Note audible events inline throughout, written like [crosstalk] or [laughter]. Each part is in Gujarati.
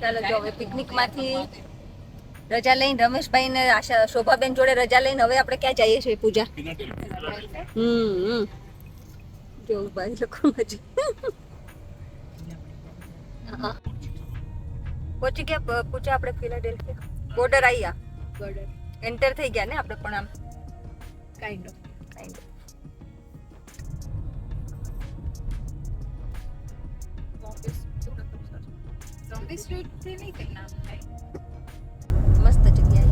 ચાલો જો હવે પિકનિકમાંથી રજા લઈને રમેશભાઈ ને આશા શોભાબેન જોડે રજા લઈને હવે આપણે ક્યાં જઈએ છીએ પૂજા? હમ હમ. જો ભાઈ લોકો મજી પહોંચી ગયા પૂજા આપણે ફિલાડેલ્ફિયા. બોર્ડર આવ્યા બોર્ડર એન્ટર થઈ ગયા ને આપણે પણ આમ? Kind of kind of. Zombie street નહીં કઈ નામ થાય. મસ્ત જગ્યાએ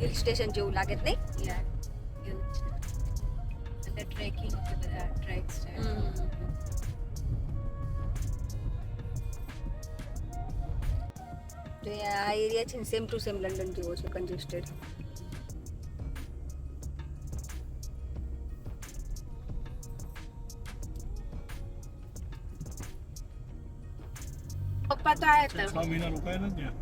હિલ સ્ટેશન જેવું લાગે જ નહીં? તો આ એરિયા છે ને સેમ ટુ સેમ લંડન જેવો છે કન્જેસ્ટેડ પપ્પા તો આયા હતા છ મહિના રોકાયા ને ત્યાં?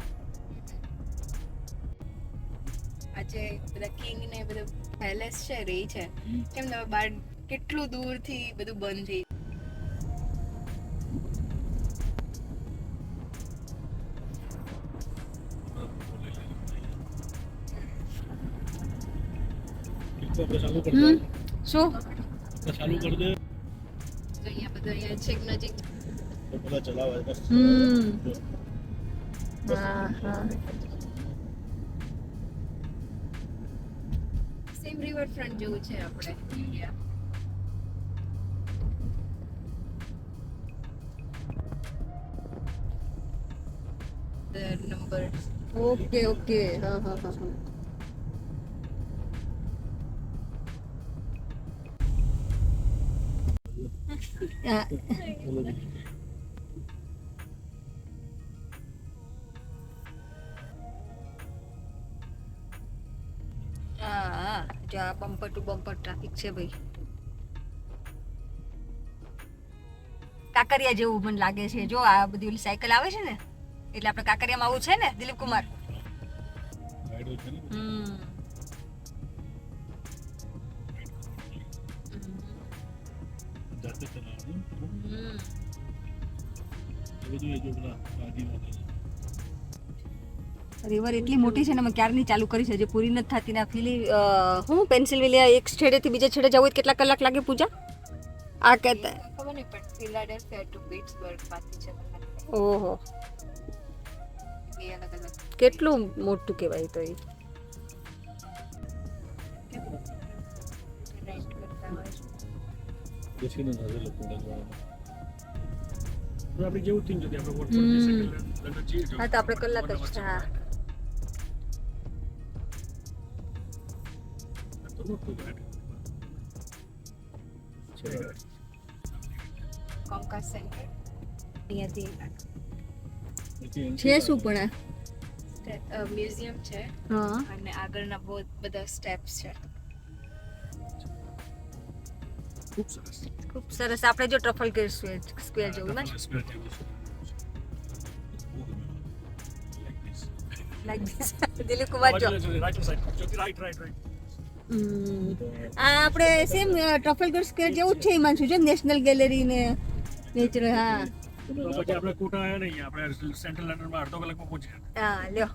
આજે બધા કિંગ ને બધું પેલેસ છે રહી છે. કેમ તમે બાર કેટલું દૂરથી બધું બંધ થઈ શું? ચાલુ કરી દે. અહીંયા બધું અહીંયા છેક નજીક. તો ચલાવે બસ. હમ. હા હા સેમ રિવર ફ્રન્ટ જેવું છે આપણે ઇન્ડિયા નંબર ઓકે ઓકે. હા હા હા. હા જો આ બમ્પર ટુ બમ્પર ટ્રાફિક છે ભાઈ કાંકરિયા જેવું મને લાગે છે. જો આ બધી સાયકલ આવે છે ને એટલે આપણે કાંકરિયામાં આવું છે ને દિલીપ કુમાર હમ. રિવર એટલી મોટી છે ને મેં ક્યારની ચાલુ કરી છે? જે પૂરી નથી થતી ને ફીલી હું પેન્સિલવેલિયા એક છેડેથી બીજા છેડે જવું હોય કેટલા કલાક લાગે પૂજા? આ કહેતા ખબર નહીં પણ ફિલાડેલ્ફિયા ટુ પીટ્સબર્ગ પાછી છે. ઓહો. કેટલું મોટું કહેવાય તો એ. રાઈડ લોકો આપણે જેવું થઈને જતી આપણે વોટ છીએ હા તો આપણે કલાક જ હા. તો. કોમકાસ સેન્ટર અહીંયાથી. છે શું પણ મ્યુઝિયમ છે. હા. અને આગળના બહુ બધા સ્ટેપ્સ છે. ખૂબ સરસ. ખૂબ સરસ. આપણે જો ટ્રફલ સ્ક્વેર જેવું ને? છે. આપણે સેમ ટ્રફલગર સ્ક્વેર જેવું છે હિમાંશુ [laughs] જો નેશનલ ગેલેરી ને નેચરલ હા. આપણે કોટા આવ્યા નહીં આપણે સેન્ટ્રલ લંડનમાં અડધો કલાકમાં પહોંચ્યા. હા લ્યો.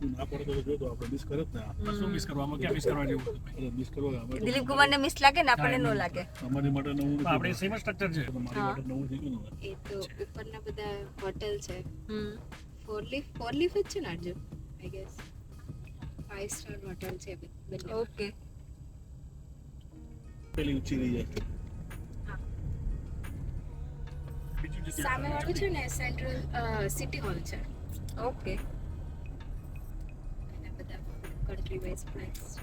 ના પડે તો જો આપણે મિસ કરે ને શું મિસ કરવા ક્યાં મિસ કરવા જેવું અરે મિસ કરવા દિલીપ કુમાર ને મિસ લાગે ને આપણને ન લાગે. અમારી માટે નવું આપણે સેમ સ્ટ્રક્ચર છે. તો માટે નવું થઈ ગયું એ તો ઉપરના બધા હોટેલ છે. Hmm. Four leaf four leaf જ છે ને આજુ I guess five star hotel છે બંને. ઓકે. પેલી ઊંચી રહી જાય સામે વાળું છે ને સેન્ટ્રલ સિટી હોલ છે. ઓકે. વાઇઝ પ્લેસ છે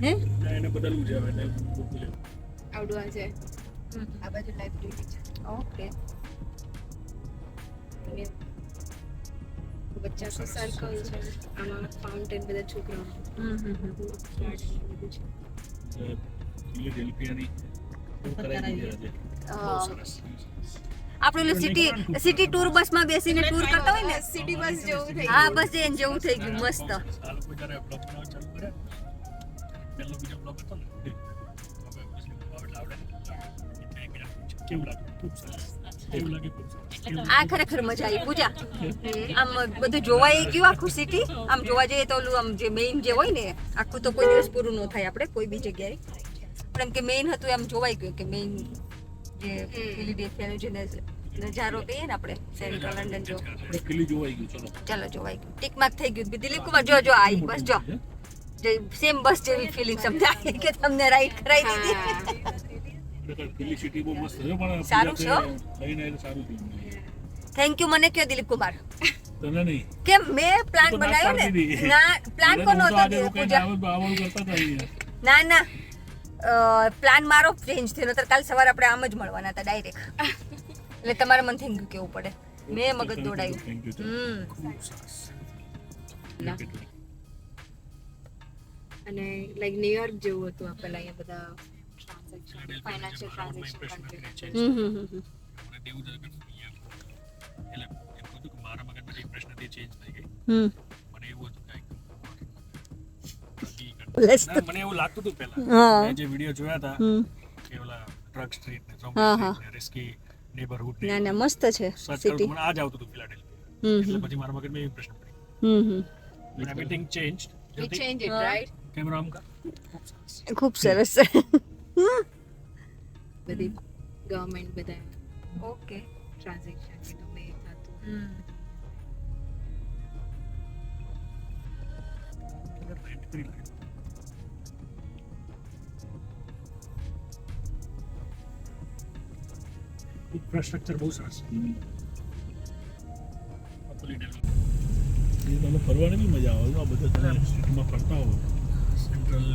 હે? એને બદલવું છે હવે એટલે ગોતી લેવું. આવડું આ છે? આ બાજુ લાઇબ્રેરી છે. ઓકે. અને વચ્ચે સર્કલ છે આમાં ફાઉન્ટેન બધા છોકરાઓ. હમ હમ હમ. બધું છે. કરાવી દીધી આજે. આપણે ઓલું સિટી સિટી ટૂર બસમાં બેસીને ટૂર કરતા હોય ને? સિટી બસ જેવું થઈ હા બસ એને જેવું થઈ ગયું મસ્ત. આ ખરેખર મજા આવી. પૂજા આમ બધું જોવાય ગયું આખું સિટી આમ જોવા જઈએ તો ઓલું આમ જે મેઇન જે હોય ને આખું તો કોઈ દિવસ પૂરું ન થાય આપણે કોઈ બી જગ્યાએ. પણ એમ કે મેઇન હતું એમ જોવાઈ ગયું કે મેઇન જે ફિલિડેલ્ફિયાનો જે નજારો કહીએ ને આપણે સેન્ટ્રલ લંડન જો. આપણે કિલ્લી જોવાઈ ગયું ચલો. ચલો જોવાઈ ગયું. ટીક માર્ક થઈ ગયું. દિલીપ કુમાર જો જો આઈ બસ જો. જે સેમ બસ જેવી ફિલિંગ તમને આવી કે તમને રાઈડ કરાવી દીધી. ખરેખર સિટી બહુ મસ્ત છે પણ સારું છે. લઈને સારું થેન્ક યુ મને કયો દિલીપ કુમાર. તને નહીં. કેમ મેં પ્લાન બનાવ્યો ને? ના પ્લાન કોનો હતો પૂજા. ના ના. પ્લાન મારો ચેન્જ થયો નતર કાલ સવારે આપણે આમ જ મળવાના હતા ડાયરેક્ટ એટલે તમારે મને થેન્ક યુ કેવું પડે? મેં મગજ દોડાયું. હમ. અને લાઈક ન્યુયોર્ક જેવું હતું આ પેલા અહીંયા બધા ટ્રાન્ઝેક્શન ફાઇનાન્શિયલ ટ્રાન્ઝેક્શન કન્ટ્રી એટલે એમ કહું કે મારા મગજમાં ઇમ્પ્રેશન હતી ચેન્જ થઈ ગઈ. મને એવું લાગતું હતું પહેલા. મેં જે વીડિયો જોયા હતા કે ઓલા ડ્રગ સ્ટ્રીટ ને હા, હા. રિસ્કી નેબરહુડ ના ના મસ્ત છે સિટી મને આ આવતું હતું ફિલાડેલ્ફિયા એટલે પછી મારા મગજમાં ઇમ્પ્રેશન પડી. Hmm hmm. When everything changed change it right camera આમ કર ખૂબ સરસ. બધી ગવર્મેન્ટ બધા ઓકે. ટ્રાન્ઝેક્શન એ થતું line. ઇન્ફ્રાસ્ટ્રક્ચર બહુ સરસ. છે હમ. એ તમે ફરવાની બી મજા આવે આ બધા તમે સિટીમાં ફરતા હો સેન્ટ્રલ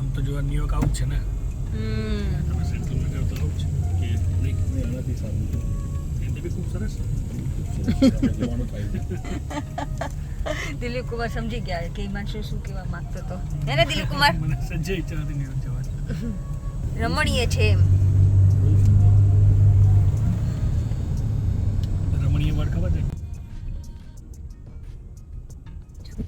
આમ તો જોવા ન્યુયોર્ક આવું છે ને? તમે સેન્ટ્રલ જાવ તો આવું છે. કે નહીં નહીં, આનાથી સારું છે. એનાથી બી ખૂબ સરસ. દિલીપ કુમાર સમજી ગયા કે હિમાંશુ શું કેવા કહેવા માંગતો હતો? એને દિલીપ કુમાર? મને સંજય ઈચ્છા હતી ન્યુયોર્ક જવાની. રમણીય છે એમ બહુ સુંદર. રમણીય ખબર છે?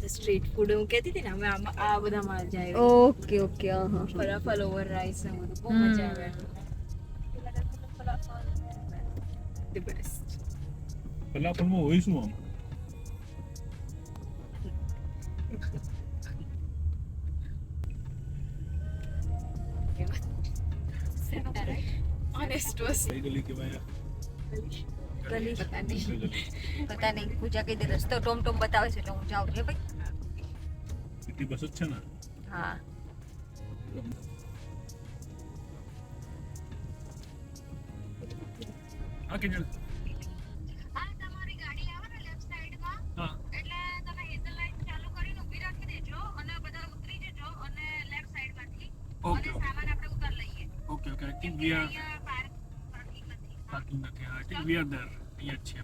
સ્ટ્રીટ ફૂડ હું કહેતી હતી ને અમે આમાં આ બધામાં જાય ઓકે ઓકે હા હા. ફલાફલ ઓવર રાઈસ ને બધું. બહુ મજા આવે. ધ બેસ્ટ ફલાફલમાં હોય શું આમ? ઓનેસ્ટ વસ્તુ કઈ ગલી કહેવાય આ? ગલી પતા નહીં પૂજા કઈ દે. રસ્તો ટોમ ટોમ બતાવે છે એટલે હું જાઉં છું હે ભાઈ? સિટી બસ જ છે ને? હા. હા કિજલ. આ તમારી ગાડી આવે ને લેફ્ટ સાઈડમાં હા. એટલે તમે હેઝલ લાઈન ચાલુ કરીને ઊભી રાખી દેજો અને બધા ઉતરી જજો અને લેફ્ટ સાઈડમાંથી અને સામાન આપણે ઉતાર લઈએ. Okay okay I think we are park parking નથી. હા I think we are there અહીંયા જ છીએ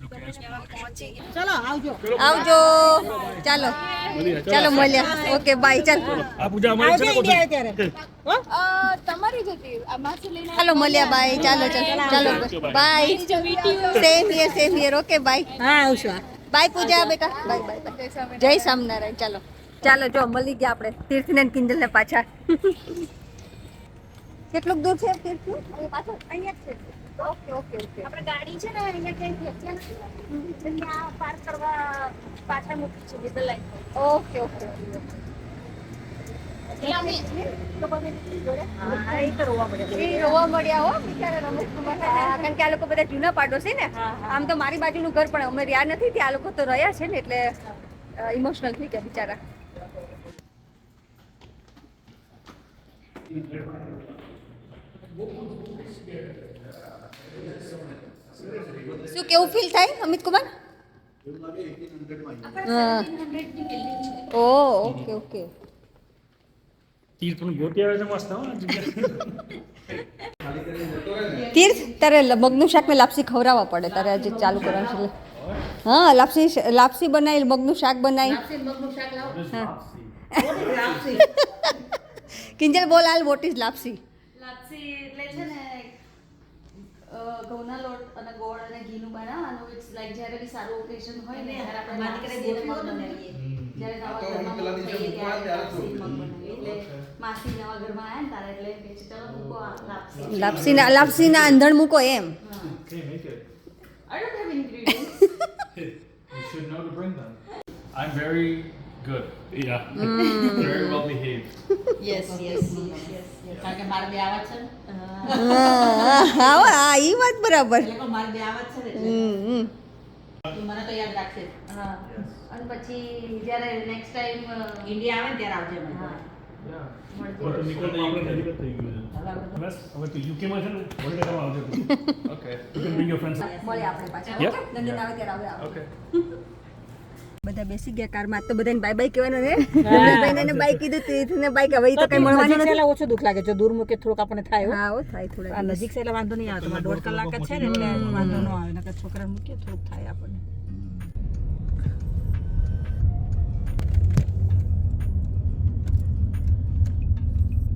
લોકેશન પહોંચી ગયા આવજો. ચાલો. ચાલો. મળ્યા ઓકે બાય. ચાલ. આ પૂજા અમારી છે ને કોઠી? તમારી જ હતી. આ માસી લઈને ચાલો મળ્યા બાય. ચાલો ચાલો. ચાલો bye. Same here same here okay bye. હા આવશો. બાય પૂજા બેટા. બાય બાય જય સ્વામિનારાયણ. ચાલો. ચાલો જો મળી ગયા આપણે. તીર્થને ને કિંજલ ને પાછા. [laughs] કેટલું દૂર છે તીર્થનું? પાછળ અહીંયા જ છે ઓકે ઓકે ઓકે. આપણે ગાડી છે ને અહીંયા ક્યાંય ફેંક્યા નથી પાર્ક કરવા પાછળ મૂકી છે હેઝલ લાઈન ઓકે ઓકે એ રોવા મળ્યા. હો બિચારા રમેશ કારણ કે આ લોકો બધા જૂના પાડોશી ને. આમ તો મારી બાજુનું ઘર પણ અમે રહ્યા નથી ત્યાં આ લોકો તો રહ્યા છે ને એટલે ઇમોશનલ થઈ ગયા બિચારા. શું કેવું ફીલ થાય અમિત કુમાર હા. ઓ ઓકે ઓકે ગોતી આવે છે મસ્ત તીર્થ તારે મગનું શાક ને લાપસી ખવડાવવા પડે તારે આજે ચાલુ કરવાનું છે હા લાપસી લાપસી બનાવી મગનું શાક બનાવી હા. કિંજલ બોલ હાલ વોટ ઇઝ લાપસી? લાપસી છે ને ઘઉંના લોટ અને ગોળ અને ઘીનું બનાવવાનું. ઇટ્સ લાઈક જ્યારે બી સારું ઓકેશન હોય ને ત્યારે આપણે મારી અને મગ બનાવીએ. જ્યારે નવા ઘરમાં થઈએ ત્યારે માસી નવા ઘરમાં આવ્યા ને તારે એટલે એમ ચલો મૂકો આ લાપસી. લાપસીના લાપસીના અંધણ મૂકો એમ. Okay, make it. I don't have ingredients. [laughs] You should know to bring them. I'm very good. Yeah. very well behaved. Yes yes yes કારણ કે મારે બે આવા છે ને. [laughs] હા હા એ વાત બરાબર. એટલે કહું, મારે બે આવા જ છે ને એટલે. હમ હમ. તું મને તો યાદ રાખશે. જ. હા અને પછી જ્યારે નેક્સ્ટ ટાઈમ ઇન્ડિયા આવે ને ત્યારે આવજે મને. હા. Yeah. આપણે નજીક જ થઈ ગયું છે. હવે આપણે બસ હવે તું યુકેમાં છે ને હોલિડે કરવા આવજો. તું [laughs] okay You can bring your friends. મળે આપણે પાછા. Yep. ઓકે? લંડન આવે ત્યારે આવે ઓકે [laughs] બધા બેસી ગયા કારમાં. તો બધાને બાય બાય કહેવાનું ને એને બાય કીધું તીર્થને બાય હવે તો કઈ મળવાનું નથી. ઓછું દુઃખ લાગે જો દૂર મૂકે થોડુંક આપણને થાય હા. ઓ થાય થોડા આ નજીક છે એટલે વાંધો નહીં આવે તમારે દોઢ કલાક જ છે ને એટલે વાંધો ન આવે. નકર છોકરાને મૂકીએ થોડુંક થાય આપણને.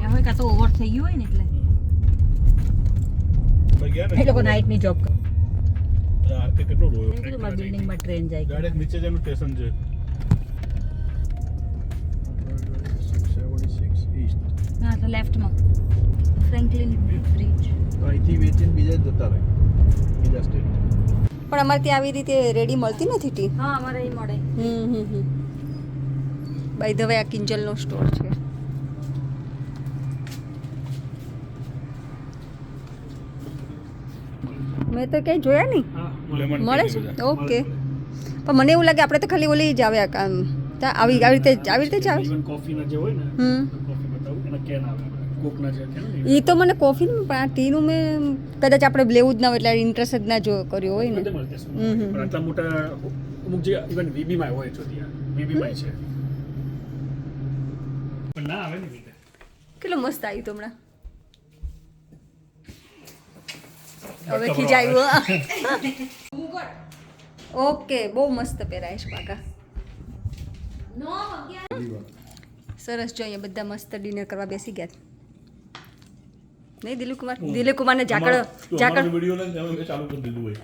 એ હોય કાં તો ઓવર થઈ ગયું હોય ને એટલે. એ લોકો નાઇટની જોબ કરે. આ તે કેટલો રોયો મેં કીધું મારા બિલ્ડિંગમાં ટ્રેન જાય. ડાયરેક્ટ નીચે જવાનું સ્ટેશન છે. હા તો લેફ્ટમાં ફ્રેન્કલિન બ્રિજ તો અહીંથી વેચીને બીજા જતા રહે. બીજા સ્ટેટ પણ અમારે ત્યાં આવી રીતે રેડી મળતી નથી ટી. હા અમારે એ મળે. હમ હમ હમ. બાય ધ વે આ કિંજલનો સ્ટોર છે. મેં તો ક્યાંય જોયા નહીં? મળે છે? ઓકે. પણ મને એવું લાગે આપણે તો ખાલી ઓલી જ આવે આમ આવી આવી રીતે આવી રીતે જ આવે હમ. એ. તો મને કોફી પણ આ ટીનું મેં કદાચ આપણે લેવું જ ના હોય એટલે ઇન્ટરેસ્ટ જ ના જો કર્યો હોય ને. હમ, હમ. આટલા મોટા અમુક જે ઇવન વીબીમાં હોય છે વીબીમાં છે. પણ ના આવે ને કેટલો મસ્ત આવ્યું તો હમણાં. હવે ખીજાયું [laughs] ઓકે બહુ મસ્ત પહેરાય છે કાકા સરસ જો અહીંયા બધા મસ્ત ડિનર કરવા બેસી ગયા. નહીં દિલીપકુમાર કુમાર દિલીપ ઝાકળ ઝાકળ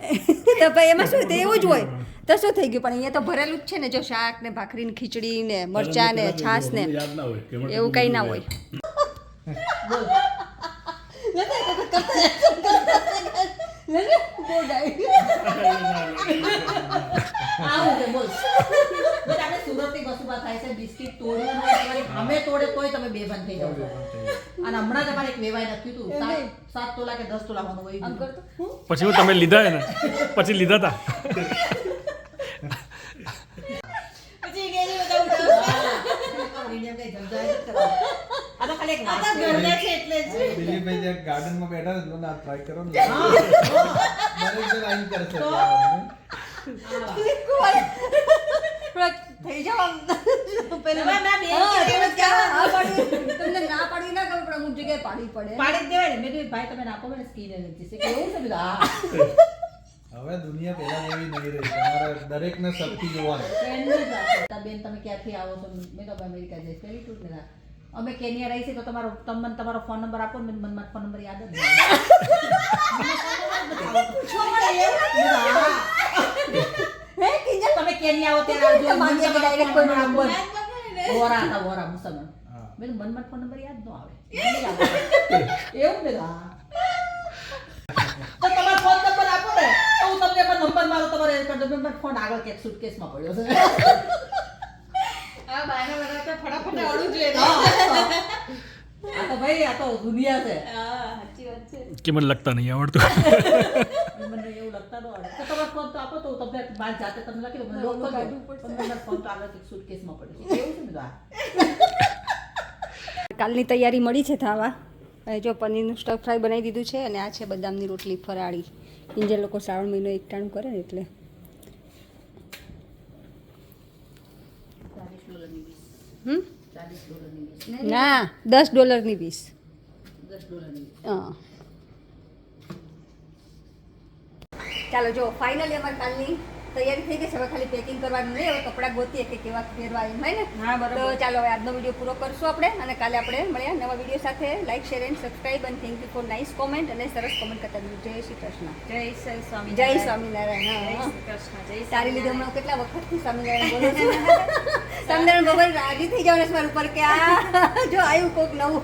[laughs] તો ભાઈ એમાં શું એવું જ હોય. તો શું થઈ ગયું? પણ અહીંયા તો ભરેલું જ છે ને જો શાક ને ભાખરી ને ખીચડી ને મરચા ને છાશ ને. એવું કંઈ ના હોય. [laughs] પછી હું તમે લીધા ને પછી લીધા હતા દિલીપભાઈ જ્યાં ગાર્ડનમાં બેઠા છે ના ટ્રાય કરો ને. દરેક જણ કરશે થઈ જાવ પેલું ના પાડી તમને ના પાડી ના ખબર પણ અમુક જગ્યાએ પાડી પડે. પાડી દેવાય ને. મેં કીધું ભાઈ તમે નાખો મને સ્કીન એલર્જી છે. કેવું છે બધું? હવે દુનિયા પહેલા જેવી નહીં રહી. તમારે દરેકને શક્તિ જોવાની. બેન તમે ક્યાંથી આવો છો? મેં તો અમેરિકા જઈશ. પેલી ટૂર ને અમે કેનિયા રહી છે તો તમારો તમને તમારો ફોન નંબર આપો ને મને મારો ફોન નંબર યાદ જ [laughs] નહીં હે કિંજલ તમે કેનિયા આવો ત્યારે આવજો. મને કે ફોન નંબર આપો. વોરા હતા વોરા મુસલમાન. મેં કીધું, મને મારો ફોન નંબર યાદ ન આવે. એવું ને હા. [laughs] તો તમારો ફોન નંબર આપો ને. તો હું તમને નંબર મારો તમારે એ કરી દઉં. મારો ફોન આગળ ક્યાંક સુટકેસમાં પડ્યો છે. આ બાના બધા ફટાફટ આવડવું જોઈએ આ તો ભાઈ આ તો દુનિયા છે. હા સાચી વાત છે. કે મને લગતા નહીં આવડતું. મને એવું લગતા ન આવડે. તો તમારો ફોન તો આપો તો તમને મારી જાતે તમને લખી દઉં મને લોક કરી દઉં. પણ તમારો ફોન તો આગળ સુટકેસમાં પડ્યો એવું છે ને કાલની તૈયારી મળી છે થાવા અને જો પનીરનું સ્ટફ ફ્રાય બનાવી દીધું છે અને આ છે બદામની રોટલી ફરાળી. કિંજલ લોકો શ્રાવણ મહિનો એકટાણું કરે ને એટલે ચાલીસ ડોલરની વીસ હમ ચાલીસ ડોલરની વીસ ના દસ ડોલરની વીસ. હા. ચાલો જો ફાઇનલી અમારે કાલની તૈયારી થઈ ગઈ છે. હવે ખાલી પેકિંગ કરવાનું નહીં હવે કપડાં ગોતીએ કે કેવા પહેરવા એમ હોય ને? હા, બરાબર. તો ચાલો હવે આજનો વીડિયો પૂરો કરશું આપણે અને કાલે આપણે મળ્યા નવા વીડિયો સાથે. લાઈક શેર એન્ડ સબસ્ક્રાઈબ અને thank you for nice comment અને સરસ કોમેન્ટ કરતા જય શ્રી કૃષ્ણ. જય શ્રી સ્વામી જય સ્વામિનારાયણ. જય. કૃષ્ણ જય તારી લીધે હમણાં કેટલા વખતથી સ્વામિનારાયણ બોલું છું. સ્વામિનારાયણ ભગવાન રાજી થઈ જવાના ને ઉપર કે આ જો આવ્યું કોક નવું.